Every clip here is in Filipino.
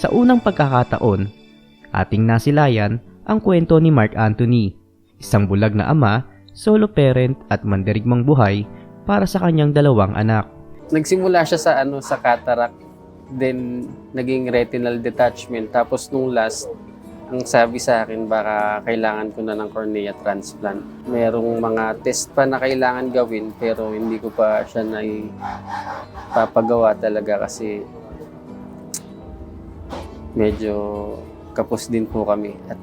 Sa unang pagkakataon, ating nasilayan ang kwento ni Mark Anthony, isang bulag na ama, solo parent at mandirigmang buhay para sa kanyang dalawang anak. Nagsimula siya sa ano sa cataract, then naging retinal detachment. Tapos nung last, ang sabi sa akin baka kailangan ko na ng cornea transplant. Merong mga test pa na kailangan gawin pero hindi ko pa siya na papagawa talaga kasi medyo kapos din po kami. At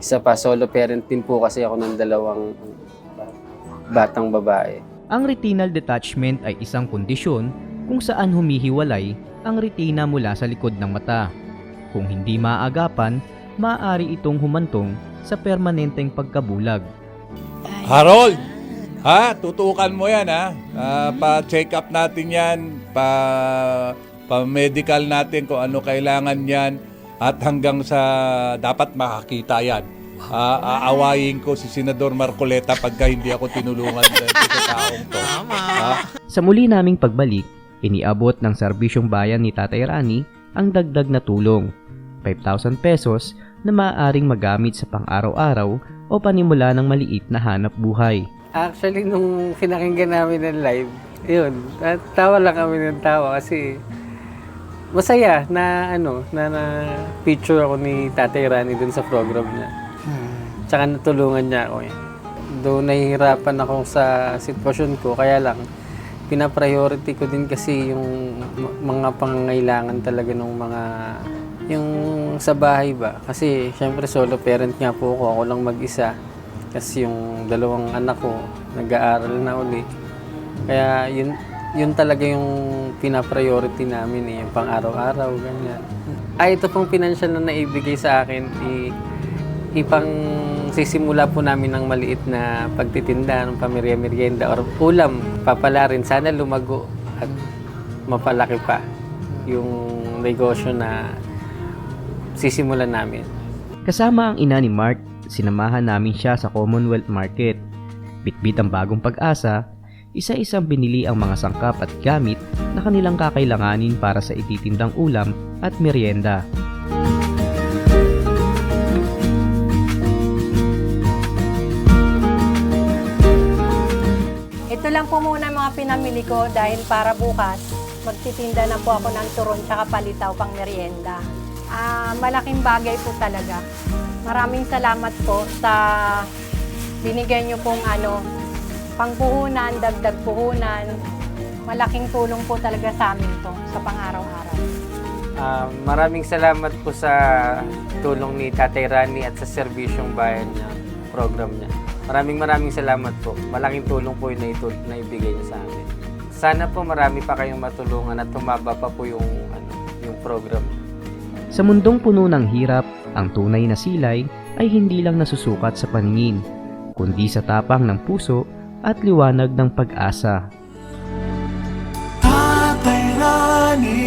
isa pa, solo parent din po kasi ako ng dalawang batang babae. Ang retinal detachment ay isang kondisyon kung saan humihiwalay ang retina mula sa likod ng mata. Kung hindi maagapan, maaari itong humantong sa permanenteng pagkabulag. Harold! Ha? Tutukan mo yan ha? Ah, pa-check up natin yan, pa pa-medical natin kung ano kailangan yan at hanggang sa dapat makakita yan. Ah, aawayin ko si Senador Marcoleta pagka hindi ako tinulungan dahil sa taong to. Ha? Sa muli naming pagbalik, iniabot ng serbisyong bayan ni Tatay Rani ang dagdag na tulong, 5,000 pesos na maaaring magamit sa pang-araw-araw o panimula ng maliit na hanap buhay. Actually, nung pinakinggan namin ng live, yun, at tawa lang kami ng tawa kasi masaya na ano, na, na picture ako ni Tatay Rani dun sa program niya. Tsaka natulungan niya ako eh. Doon nahihirapan ako sa sitwasyon ko, kaya lang, pinapriority ko din kasi yung mga pangangailangan talaga ng mga yung sa bahay ba kasi syempre solo parent nga po ako ako lang mag-isa kasi yung dalawang anak ko nag-aaral na uli kaya yun yun talaga yung pina-priority namin eh, yung pang araw-araw ganyan ay ito pong financial na naibigay sa akin i ipang sisimula po namin ng maliit na pagtitinda ng pamirya-merienda or ulam papala rin sana lumago at mapalaki pa yung negosyo na sisimulan namin. Kasama ang ina ni Mark, sinamahan namin siya sa Commonwealth Market. Bitbit ang bagong pag-asa, isa-isang binili ang mga sangkap at gamit na kanilang kakailanganin para sa ititindang ulam at merienda. Ito lang po muna mga pinamili ko dahil para bukas magtitinda na po ako ng turon tsaka palitaw pang merienda. Ah, malaking bagay po talaga. Maraming salamat po sa binigay niyo pong ano, pangpuhunan, dagdag puhunan. Malaking tulong po talaga sa amin to sa pang-araw-araw. Ah, maraming salamat po sa tulong ni Tatay Rani at sa serbisyong bayan niya, program niya. Maraming maraming salamat po. Malaking tulong po yung naitul- naibigay niya sa amin. Sana po marami pa kayong matulungan at tumaba pa po yung, ano, yung program. Sa mundong puno ng hirap, ang tunay na silay ay hindi lang nasusukat sa paningin, kundi sa tapang ng puso at liwanag ng pag-asa. Tatirani.